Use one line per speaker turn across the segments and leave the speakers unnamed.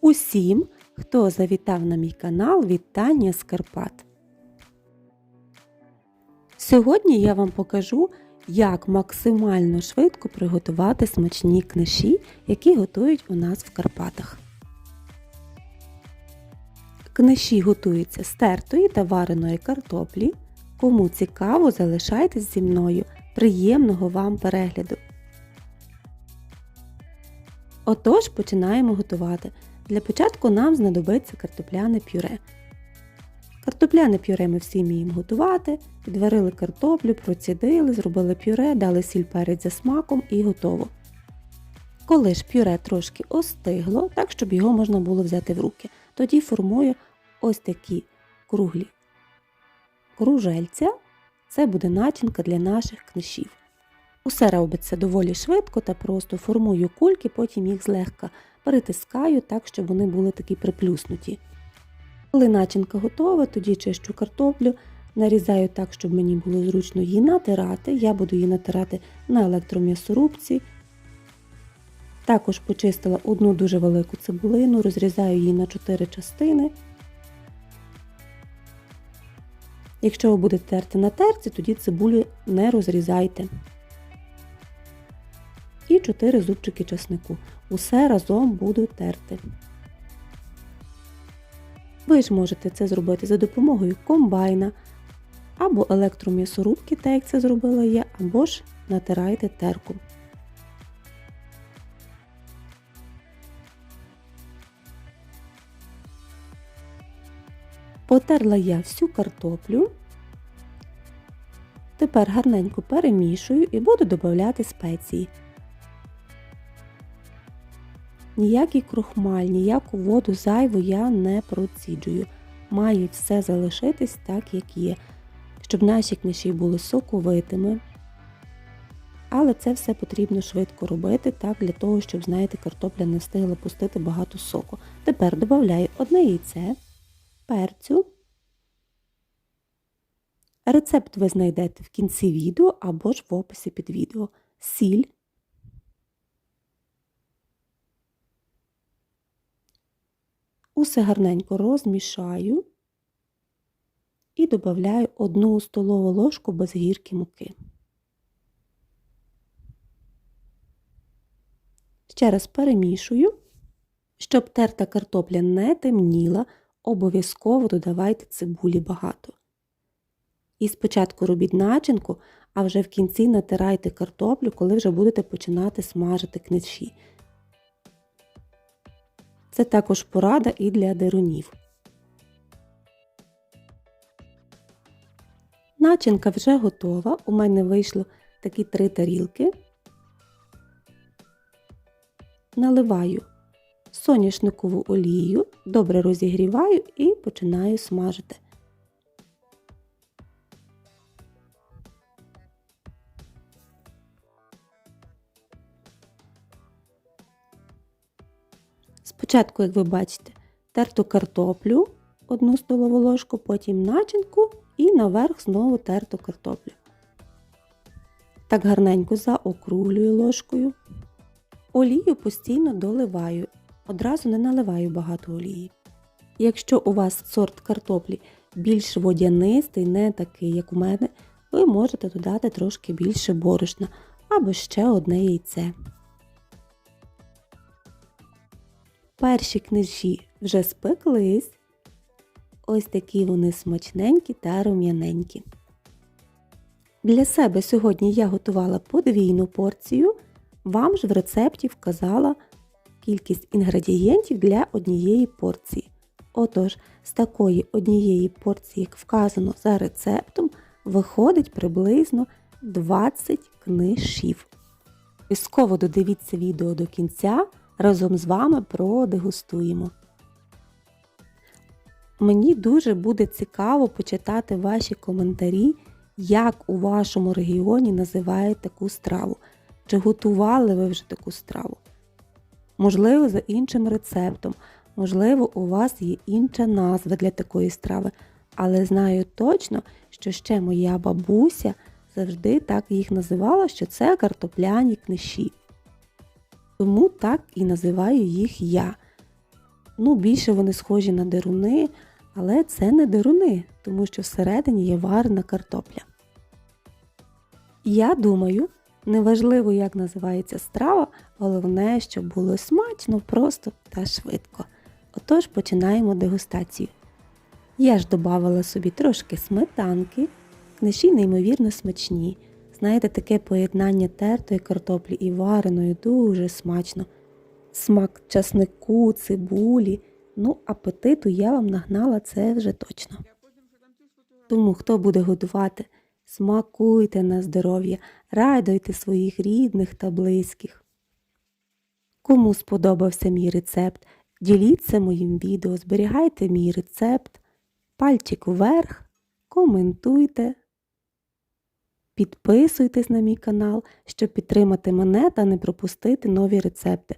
Усім, хто завітав на мій канал Вітання з Карпат. Сьогодні я вам покажу, як максимально швидко приготувати смачні книші, які готують у нас в Карпатах. Книші готуються з тертої та вареної картоплі. Кому цікаво, залишайтесь зі мною. Приємного вам перегляду! Отож, починаємо готувати. Для початку нам знадобиться картопляне пюре. Картопляне пюре ми всі вміємо готувати. Відварили картоплю, процідили, зробили пюре, дали сіль перець за смаком і готово. Коли ж пюре трошки остигло, так щоб його можна було взяти в руки, тоді формую ось такі круглі кружельця. Це буде начинка для наших книшів. Усе робиться доволі швидко та просто формую кульки, потім їх злегка перетискаю так, щоб вони були такі приплюснуті. Коли начинка готова, тоді чищу картоплю, нарізаю так, щоб мені було зручно її натирати. Я буду її натирати на електром'ясорубці. Також почистила одну дуже велику цибулину, розрізаю її на 4 частини. Якщо ви будете терти на терці, тоді цибулю не розрізайте. І 4 зубчики часнику. Усе разом буду терти. Ви ж можете це зробити за допомогою комбайна або електром'ясорубки, так як це зробила я, або ж натирайте терку. Потерла я всю картоплю. Тепер гарненько перемішую і буду додати спеції. Ніякий крохмаль, ніяку воду зайву я не проціджую. Має все залишитись так, як є, щоб наші книжі були соковитими. Але це все потрібно швидко робити, так, для того, щоб, знаєте, картопля не встигла пустити багато соку. Тепер додаю одне яйце, перцю. Рецепт ви знайдете в кінці відео або ж в описі під відео. Сіль. Усе гарненько розмішаю і додаю одну столову ложку без гірки муки. Ще раз перемішую. Щоб терта картопля не темніла, обов'язково додавайте цибулі багато. І спочатку робіть начинку, а вже в кінці натирайте картоплю, коли вже будете починати смажити книжі. Це також порада і для дерунів. Начинка вже готова. У мене вийшло такі три тарілки. Наливаю соняшникову олію, добре розігріваю і починаю смажити. Спочатку, як ви бачите, терту картоплю, одну столову ложку, потім начинку і наверх знову терту картоплю. Так гарненько заокруглюю ложкою. Олію постійно доливаю, одразу не наливаю багато олії. Якщо у вас сорт картоплі більш водянистий, не такий, як у мене, ви можете додати трошки більше борошна або ще одне яйце. Перші книжі вже спеклись. Ось такі вони смачненькі та рум'яненькі. Для себе сьогодні я готувала подвійну порцію, вам ж в рецепті вказала кількість інгредієнтів для однієї порції. Отож, з такої однієї порції, як вказано за рецептом, виходить приблизно 20 книжів. Обов'язково додивіться відео до кінця разом з вами продегустуємо. Мені дуже буде цікаво почитати ваші коментарі, як у вашому регіоні називають таку страву. Чи готували ви вже таку страву? Можливо, за іншим рецептом, можливо, у вас є інша назва для такої страви, але знаю точно, що ще моя бабуся завжди так їх називала, що це картопляні книші тому так і називаю їх я. Ну, більше вони схожі на деруни, але це не деруни, тому що всередині є варена картопля. Я думаю, неважливо, як називається страва, головне, щоб було смачно, просто та швидко. Отож починаємо дегустацію. Я ж додавала собі трошки сметанки, книжі неймовірно смачні. Знаєте, таке поєднання тертої картоплі і вареної дуже смачно. Смак часнику, цибулі. Ну, апетиту я вам нагнала це вже точно. Тому хто буде готувати, смакуйте на здоров'я, радуйте своїх рідних та близьких. Кому сподобався мій рецепт, діліться моїм відео, зберігайте мій рецепт, пальчик вверх, коментуйте, підписуйтесь на мій канал, щоб підтримати мене та не пропустити нові рецепти.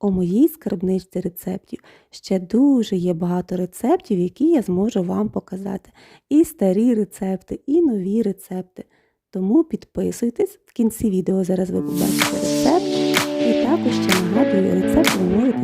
У моїй скарбничці рецептів ще дуже є багато рецептів, які я зможу вам показати. І старі рецепти, і нові рецепти. Тому підписуйтесь, в кінці відео зараз ви побачите рецепт. І також ще нагадую, рецепт ви можете